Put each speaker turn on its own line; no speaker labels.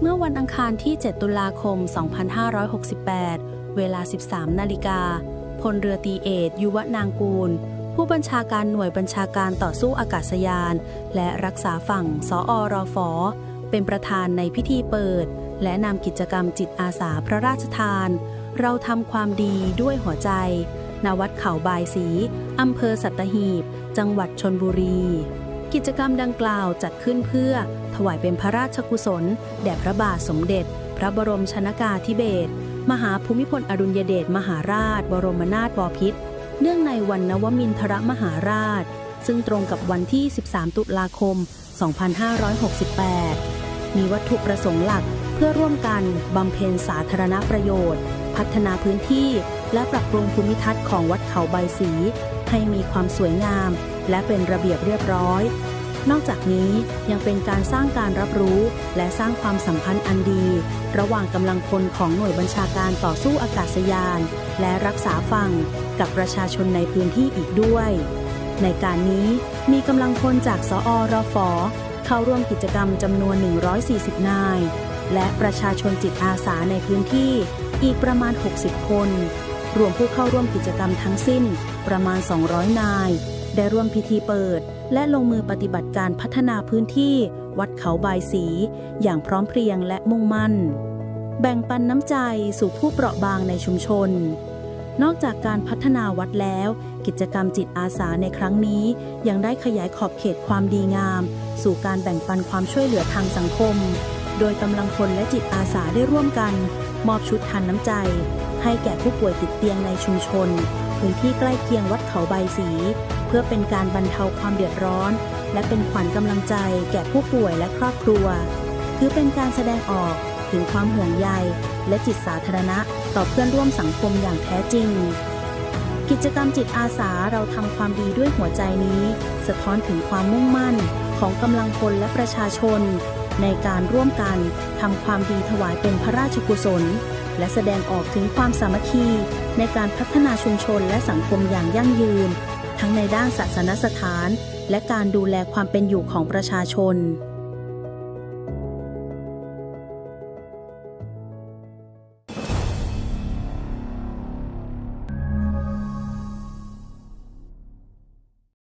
เมื่อวันอังคารที่ 7 ตุลาคม 2568 เวลา 13 นาฬิกา พลเรือตีเอก ยุวนางกูล ผู้บัญชาการหน่วยบัญชาการต่อสู้อากาศยาน และรักษาฝั่ง สอรฟเป็นประธานในพิธีเปิด และนำกิจกรรมจิตอาสาพระราชทาน เราทำความดีด้วยหัวใจ ณ วัดเขาบายสี อำเภอสัตหีบ จังหวัดชนบุรี กิจกรรมดังกล่าวจัดขึ้นเพื่อ ถวายเป็นพระราชกุศล แด่พระบาทสมเด็จ พระบรมชนากาธิเบศรมหาภูมิพลอดุลยเดชมหาราช บรมนาถบพิตรเนื่องในวันนวมินทรมหาราช ซึ่งตรงกับวันที่ 13 ตุลาคม 2568 มีวัตถุประสงค์หลักเพื่อร่วมกันบำเพ็ญสาธารณประโยชน์ พัฒนาพื้นที่ และปรับปรุงภูมิทัศน์ของวัดเขาใบสี ให้มีความสวยงาม และเป็นระเบียบเรียบร้อย นอกจากนี้ยังเป็นการสร้างการรับรู้ และสร้างความสัมพันธ์อันดี ระหว่างกำลังพลของหน่วยบัญชาการต่อสู้อากาศยาน และรักษาฝั่งกับประชาชนในพื้นที่อีกด้วย ในการนี้มีกำลังพลจากสอรฟเข้าร่วมกิจกรรมจำนวน 140 นาย และประชาชนจิตอาสาในพื้นที่อีกประมาณ 60 คน รวมผู้เข้าร่วมกิจกรรมทั้งสิ้นประมาณ 200 นาย ได้ร่วมพิธีเปิด และลงมือปฏิบัติการพัฒนาพื้นที่ วัดเขาบายสี อย่างพร้อมเพรียงและมุ่งมั่น แบ่งปันน้ำใจสู่ผู้เปราะบางในชุมชน นอกจากการพัฒนาวัดแล้ว กิจกรรมจิตอาสาในครั้งนี้ ยังได้ขยายขอบเขตความดีงาม สู่การแบ่งปันความช่วยเหลือทางสังคม โดยกำลังพลและจิตอาสาได้ร่วมกัน มอบชุดทันน้ำใจ ให้แก่ผู้ป่วยติดเตียงในชุมชนพื้นที่ใกล้เคียงวัดเขาใบสี เพื่อเป็นการบรรเทาความเดือดร้อน และเป็นขวัญกำลังใจแก่ผู้ป่วยและครอบครัวคือเป็นการแสดงออกถึงความห่วงใย และจิตสาธารณะ ต่อเพื่อนร่วมสังคมอย่างแท้จริง กิจกรรมจิตอาสาเราทำความดีด้วยหัวใจนี้ สะท้อนถึงความมุ่งมั่นของกำลังพลและประชาชน ในการร่วมกันทำความดีถวายเป็นพระราชกุศล และแสดงออกถึงความสามัคคีในการพัฒนาชุมชนและสังคมอย่างยั่งยืน ทั้งในด้านศาสนสถาน และการดูแลความเป็นอยู่ของประชาชน